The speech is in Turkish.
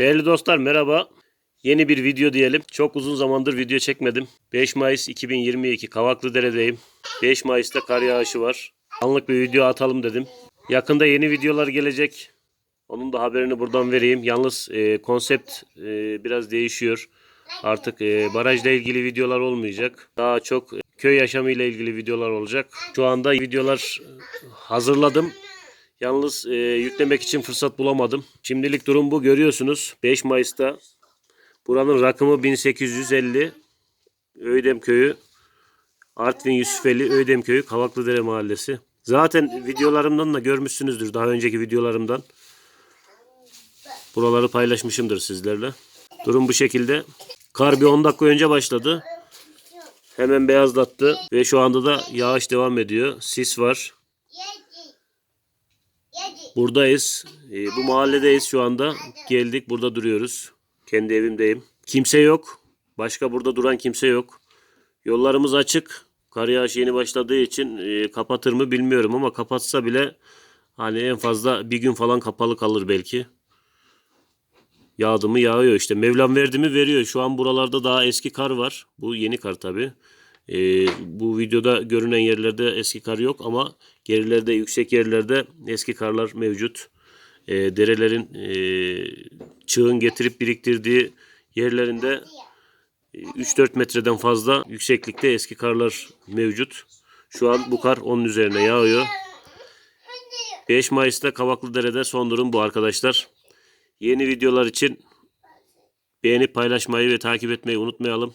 Değerli dostlar merhaba. Yeni bir video diyelim. Çok uzun zamandır video çekmedim. 5 Mayıs 2022 Kavaklıdere'deyim. 5 Mayıs'ta kar yağışı var. Anlık bir video atalım dedim. Yakında yeni videolar gelecek. Onun da haberini buradan vereyim. Yalnız e, konsept e, biraz değişiyor. Artık e, barajla ilgili videolar olmayacak. Daha çok e, köy yaşamı ile ilgili videolar olacak. Şu anda videolar e, hazırladım. Yalnız e, yüklemek için fırsat bulamadım. Şimdilik durum bu görüyorsunuz. 5 Mayıs'ta buranın rakımı 1850. Öydem köyü. Artvin Yusufeli Öydem köyü Kavaklıdere mahallesi. Zaten videolarımdan da görmüşsünüzdür daha önceki videolarımdan. Buraları paylaşmışımdır sizlerle. Durum bu şekilde. Kar bir 10 dakika önce başladı. Hemen beyazlattı ve şu anda da yağış devam ediyor. Sis var. Buradayız. Ee, bu mahalledeyiz şu anda. Geldik burada duruyoruz. Kendi evimdeyim. Kimse yok. Başka burada duran kimse yok. Yollarımız açık. Kar yağışı yeni başladığı için e, kapatır mı bilmiyorum ama kapatsa bile hani en fazla bir gün falan kapalı kalır belki. Yağdı mı yağıyor işte. Mevlam verdi mi veriyor. Şu an buralarda daha eski kar var. Bu yeni kar tabi. bu videoda görünen yerlerde eski kar yok ama gerilerde yüksek yerlerde eski karlar mevcut. Ee, derelerin e, çığın getirip biriktirdiği yerlerinde e, 3-4 metreden fazla yükseklikte eski karlar mevcut. Şu an bu kar onun üzerine yağıyor. 5 Mayıs'ta Kavaklıdere'de son durum bu arkadaşlar. Yeni videolar için beğenip paylaşmayı ve takip etmeyi unutmayalım.